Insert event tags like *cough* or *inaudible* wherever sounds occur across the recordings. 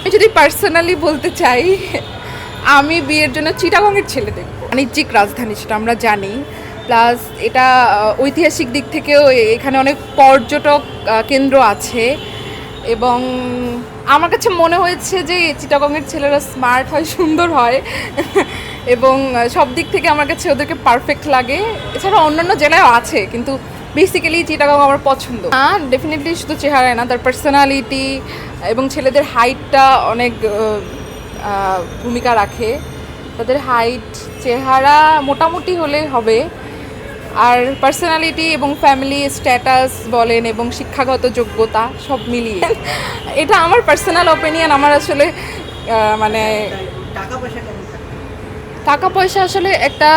আমি যদি পার্সোনালি বলতে চাই, আমি বিয়ের জন্য চিটাগংয়ের ছেলে দেখব। বাণিজ্যিক রাজধানী, সেটা আমরা জানি। প্লাস এটা ঐতিহাসিক দিক থেকেও এখানে অনেক পর্যটক কেন্দ্র আছে। এবং আমার কাছে মনে হয়েছে যে চিটাগংয়ের ছেলেরা স্মার্ট হয়, সুন্দর হয়। *laughs* এবং সব দিক থেকে আমার কাছে ওদেরকে পারফেক্ট লাগে। এছাড়া অন্যান্য জেলায়ও আছে, কিন্তু বেসিক্যালি চিটাগং আমার পছন্দ। হ্যাঁ ডেফিনেটলি শুধু চেহারায় না তার পার্সোনালিটি এবং ছেলেদের হাইটটা অনেক ভূমিকা রাখে। তাদের হাইট চেহারা মোটামুটি হলে হবে। আর পার্সোনালিটি এবং ফ্যামিলি স্ট্যাটাস বলেন এবং শিক্ষাগত যোগ্যতা সব মিলিয়ে। এটা আমার পার্সোনাল ওপিনিয়ন আমার আসলে মানে টাকা পয়সা টাকা পয়সা আসলে একটা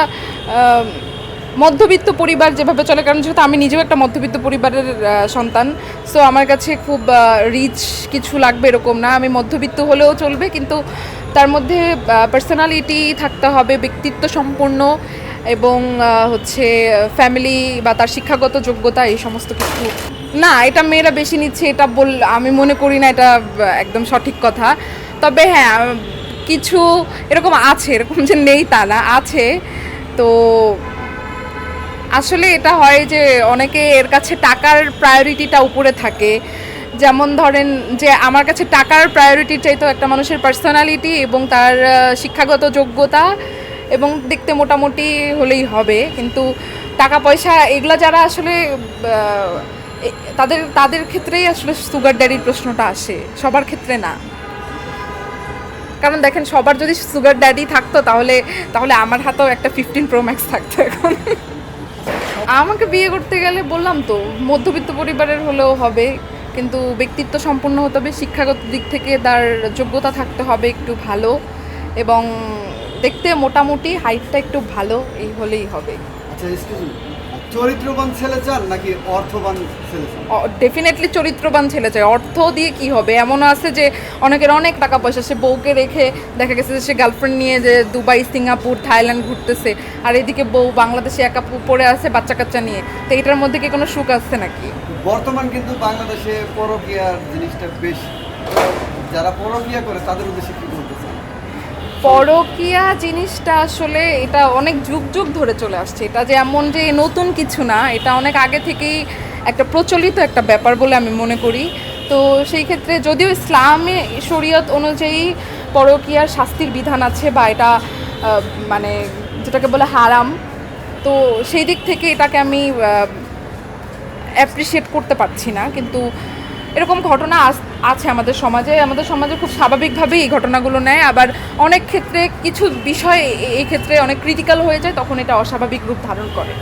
মধ্যবিত্ত পরিবার যেভাবে চলে, কারণ যেহেতু আমি নিজেও একটা মধ্যবিত্ত পরিবারের সন্তান সো আমার কাছে খুব রিচ কিছু লাগবে এরকম না। আমি মধ্যবিত্ত হলেও চলবে, কিন্তু তার মধ্যে পার্সোনালিটি থাকতে হবে, ব্যক্তিত্ব সম্পূর্ণ এবং হচ্ছে ফ্যামিলি বা তার শিক্ষাগত যোগ্যতা, এই সমস্ত কিছু। না, এটা মেয়েরা বেশি নিচ্ছে, এটা বল, আমি মনে করি না এটা একদম সঠিক কথা। তবে হ্যাঁ কিছু এরকম আছে, এরকম যে নেই তা না, আছে। তো আসলে এটা হয় যে অনেকে এর কাছে টাকার প্রায়োরিটিটা উপরে থাকে। যেমন ধরেন যে আমার কাছে টাকার প্রায়োরিটি চাইতো একটা মানুষের পার্সোনালিটি এবং তার শিক্ষাগত যোগ্যতা এবং দেখতে মোটামুটি হলেই হবে। কিন্তু টাকা পয়সা এগুলো যারা আসলে তাদের তাদের ক্ষেত্রেই আসলে সুগার ড্যাডির প্রশ্নটা আসে। সবার ক্ষেত্রে না। কারণ দেখেন, সবার যদি সুগার ড্যাডি থাকতো তাহলে তাহলে আমার হাতেও একটা ফিফটিন প্রো ম্যাক্স থাকতো এখন। আমাকে বিয়ে করতে গেলে বললাম তো, মধ্যবিত্ত পরিবারের হলেও হবে, কিন্তু ব্যক্তিত্ব সম্পন্ন হতে হবে, শিক্ষাগত দিক থেকে তার যোগ্যতা থাকতে হবে একটু ভালো, এবং দেখতে মোটামুটি হাইটটা একটু ভালো, এই হলেই হবে। আচ্ছা চরিত্রবান ছেলে চান নাকি অর্থবান ছেলে চান? ডেফিনেটলি চরিত্রবান ছেলে চাই। অর্থ দিয়ে কি হবে? এমনও আছে যে অনেকের অনেক টাকা পয়সা সে বউকে রেখে দেখা গেছে যে সে গার্লফ্রেন্ড নিয়ে যে দুবাই সিঙ্গাপুর থাইল্যান্ড ঘুরতেছে। আর এদিকে বউ বাংলাদেশে একা পড়ে আছে বাচ্চা কাচ্চা নিয়ে। তো এটার মধ্যে কি কোনো সুখ আসছে নাকি? বর্তমান কিন্তু বাংলাদেশে পরকীয়ার জিনিসটা বেশি যারা পরকীয়া করে তাদের উদ্দেশ্যে কি চান পরকিয়া জিনিসটা আসলে এটা অনেক যুগ যুগ ধরে চলে আসছে। এটা যে এমন যে নতুন কিছু না, এটা অনেক আগে থেকেই একটা প্রচলিত একটা ব্যাপার বলে আমি মনে করি। তো সেই ক্ষেত্রে যদিও ইসলামে শরীয়ত অনুযায়ী পরকিয়ার শাস্তির বিধান আছে বা এটা মানে যেটাকে বলে হারাম, তো সেই দিক থেকে এটাকে আমি অ্যাপ্রিসিয়েট করতে পারছি না। কিন্তু এরকম ঘটনা আছে আমাদের সমাজে। আমাদের সমাজে খুব স্বাভাবিকভাবেই এই ঘটনাগুলো নেয়। আবার অনেক ক্ষেত্রে কিছু বিষয় এই ক্ষেত্রে অনেক ক্রিটিক্যাল হয়ে যায়, তখন এটা অস্বাভাবিক রূপ ধারণ করে।